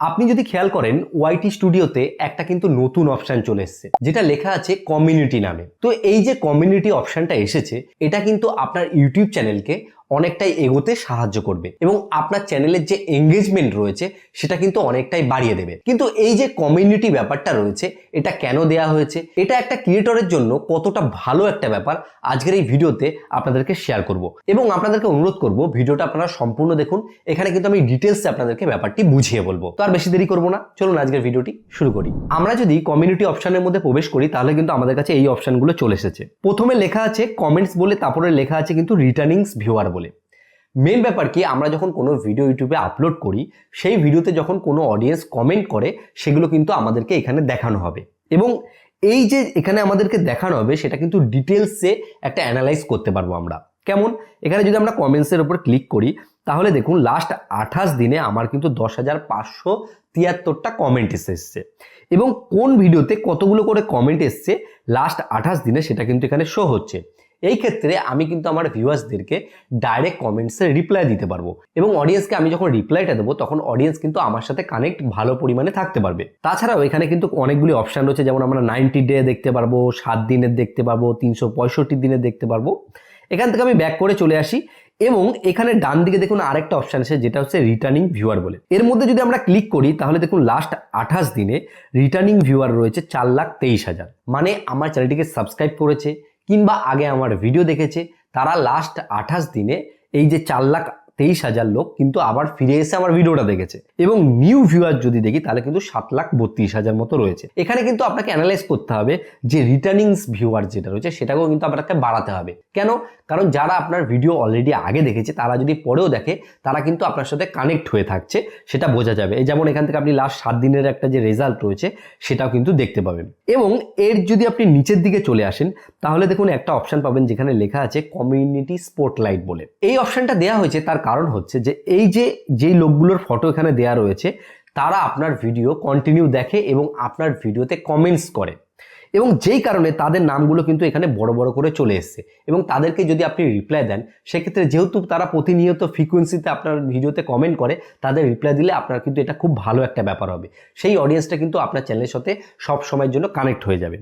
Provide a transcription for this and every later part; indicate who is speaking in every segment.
Speaker 1: আপনি যদি খেয়াল করেন ওয়াইটি স্টুডিওতে একটা কিন্তু নতুন অপশান চলে এসছে, যেটা লেখা আছে কমিউনিটি নামে। তো এই যে কমিউনিটি অপশানটা এসেছে, এটা কিন্তু আপনার ইউটিউব চ্যানেলকে অনেকটাই এগোতে সাহায্য করবে এবং আপনার চ্যানেলের যে এঙ্গেজমেন্ট রয়েছে, সেটা কিন্তু অনেকটাই বাড়িয়ে দেবে। কিন্তু এই যে কমিউনিটি ব্যাপারটা রয়েছে, এটা কেন দেয়া হয়েছে? এটা একটা ক্রিয়েটরের জন্য কতটা ভালো একটা ব্যাপার আজকের এই ভিডিওতে আপনাদেরকে শেয়ার করব। এবং আপনাদেরকে অনুরোধ করব, ভিডিওটা আপনারা সম্পূর্ণ দেখুন। এখানে কিন্তু আমি ডিটেলসে আপনাদেরকে ব্যাপারটি বুঝিয়ে বলব। তো আর বেশি দেরি করব না। চলুন আজকের ভিডিওটি শুরু করি। আমরা যদি কমিউনিটি অপশনের মধ্যে প্রবেশ করি, তাহলে কিন্তু আমাদের কাছে এই অপশনগুলো চলে এসেছে। প্রথমে লেখা আছে কমেন্টস বলে, তারপরে লেখা আছে কিন্তু রিটার্নিংস ভিউয়ার মেন ব্যাপার কি, আমরা যখন কোনো ভিডিও ইউটিউবে আপলোড করি, সেই ভিডিওতে যখন কোনো অডিয়েন্স কমেন্ট করে, সেগুলো কিন্তু আমাদেরকে এখানে দেখানো হবে। এবং এই যে এখানে আমাদেরকে দেখানো হবে, সেটা কিন্তু ডিটেলসে একটা অ্যানালাইজ করতে পারব আমরা। কেমন? এখানে যদি আমরা কমেন্টসের উপর ক্লিক করি তাহলে দেখুন লাস্ট আঠাশ দিনে আমার কিন্তু দশ হাজার পাঁচশো তিয়াত্তরটা কমেন্ট এসেছে। এবং কোন ভিডিওতে কতগুলো করে কমেন্ট এসছে লাস্ট আঠাশ দিনে সেটা কিন্তু এখানে শো হচ্ছে। এই ক্ষেত্রে আমি কিন্তু আমার ভিউয়ার্সদেরকে ডাইরেক্ট কমেন্টসে রিপ্লাই দিতে পারব। এবং অডিয়েন্সকে আমি যখন রিপ্লাইটা দেবো, তখন অডিয়েন্স কিন্তু আমার সাথে কানেক্ট ভালো পরিমাণে থাকতে পারবে। তাছাড়াও এখানে কিন্তু অনেকগুলি অপশান রয়েছে, যেমন আমরা নাইনটি ডে দেখতে পারব, সাত দিনের দেখতে পারব, তিনশো পঁয়ষট্টি দিনের দেখতে পারব। এখান থেকে আমি ব্যাক করে চলে আসি। এবং এখানে ডান দিকে দেখুন আরেকটা অপশান আছে, যেটা হচ্ছে রিটার্নিং ভিউয়ার বলে। এর মধ্যে যদি আমরা ক্লিক করি, তাহলে দেখুন লাস্ট আঠাশ দিনে রিটার্নিং ভিউয়ার রয়েছে চার লাখ তেইশ হাজার। মানে আমার চ্যানেলটিকে সাবস্ক্রাইব করেছে, কিংবা আগে আমার ভিডিও দেখেছে, তারা লাস্ট আঠাশ দিনে এই যে চার লাখ তেইশ হাজার লোক কিন্তু আবার ফিরে এসে আমার ভিডিওটা দেখেছে। এবং নিউ ভিউয়ার যদি দেখি, তাহলে কিন্তু সাত লাখ বত্রিশ হাজার মতো রয়েছে। এখানে কিন্তু আপনাকে অ্যানালাইজ করতে হবে যে রিটার্নিংস ভিউয়ার যেটা রয়েছে, সেটাকেও কিন্তু আপনাকে বাড়াতে হবে। কেন? কারণ যারা আপনার ভিডিও অলরেডি আগে দেখেছে, তারা যদি পরেও দেখে, তারা কিন্তু আপনার সাথে কানেক্ট হয়ে থাকছে, সেটা বোঝা যাবে। এই যেমন এখান থেকে আপনি লাস্ট সাত দিনের একটা যে রেজাল্ট রয়েছে, সেটাও কিন্তু দেখতে পাবেন। এবং এর যদি আপনি নিচের দিকে চলে আসেন, তাহলে দেখুন একটা অপশন পাবেন যেখানে লেখা আছে কমিউনিটি স্পটলাইট বলে। এই অপশনটা দেওয়া হয়েছে তার কারণ হচ্ছে যে এই যে যেই লোকগুলোর ফটো এখানে দেয়া রয়েছে, তারা আপনার ভিডিও কন্টিনিউ দেখে এবং আপনার ভিডিওতে কমেন্টস করে। এবং যেই কারণে তাদের নামগুলো কিন্তু এখানে বড় বড় করে চলে এসছে। এবং তাদেরকে যদি আপনি রিপ্লাই দেন, সেক্ষেত্রে যেহেতু তারা প্রতিনিয়ত ফ্রিকোয়েন্সিতে আপনার ভিডিওতে কমেন্ট করে, তাদের রিপ্লাই দিলে আপনার কিন্তু এটা খুব ভালো একটা ব্যাপার হবে। সেই অডিয়েন্সটা কিন্তু আপনার চ্যানেলের সাথে সব সময়ের জন্য কানেক্ট হয়ে যাবে।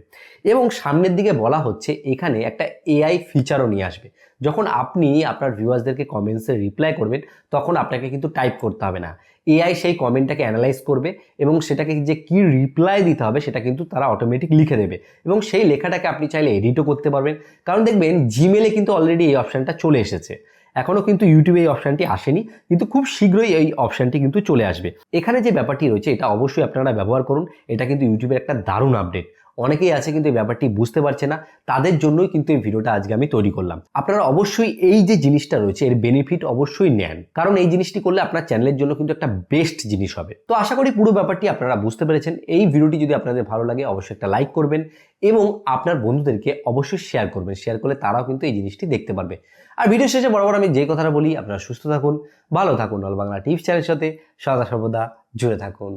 Speaker 1: এবং সামনের দিকে বলা হচ্ছে, এখানে একটা এআই ফিচারও নিয়ে আসবে। যখন আপনি আপনার ভিউয়ার্সদেরকে কমেন্টসে রিপ্লাই করবেন, তখন আপনাকে কিন্তু টাইপ করতে হবে না। এআই সেই কমেন্টটাকে অ্যানালাইজ করবে এবং সেটাকে যে কি রিপ্লাই দিতে হবে, সেটা কিন্তু তারা অটোমেটিক লিখে দেবে। এবং সেই লেখাটাকে আপনি চাইলে এডিটও করতে পারবেন। কারণ দেখবেন জিমেলে কিন্তু অলরেডি এই অপশানটা চলে এসেছে। এখনও কিন্তু ইউটিউবে এই অপশানটি আসেনি। কিন্তু খুব শীঘ্রই এই অপশানটি কিন্তু চলে আসবে। এখানে যে ব্যাপারটি রয়েছে, এটা অবশ্যই আপনারা ব্যবহার করুন। এটা কিন্তু ইউটিউবের একটা দারুণ আপডেট অনেকেই আছে কিন্তু এই ব্যাপারটি বুঝতে পারছে না, তাদের জন্যই কিন্তু এই ভিডিওটা আজকে আমি তৈরি করলাম। আপনারা অবশ্যই এই যে জিনিসটা রয়েছে, এর বেনিফিট অবশ্যই নেন। কারণ এই জিনিসটি করলে আপনার চ্যানেলের জন্য কিন্তু একটা বেস্ট জিনিস হবে। তো আশা করি পুরো ব্যাপারটি আপনারা বুঝতে পেরেছেন। এই ভিডিওটি যদি আপনাদের ভালো লাগে, অবশ্যই একটা লাইক করবেন এবং আপনার বন্ধুদেরকে অবশ্যই শেয়ার করবেন। শেয়ার করলে তারাও কিন্তু এই জিনিসটি দেখতে পারবে। আর ভিডিও শেষে বরাবর আমি যে কথাটা বলি, আপনারা সুস্থ থাকুন, ভালো থাকুন। অল বাংলা টিপস চ্যানেলের সাথে সদা সর্বদা জুড়ে থাকুন।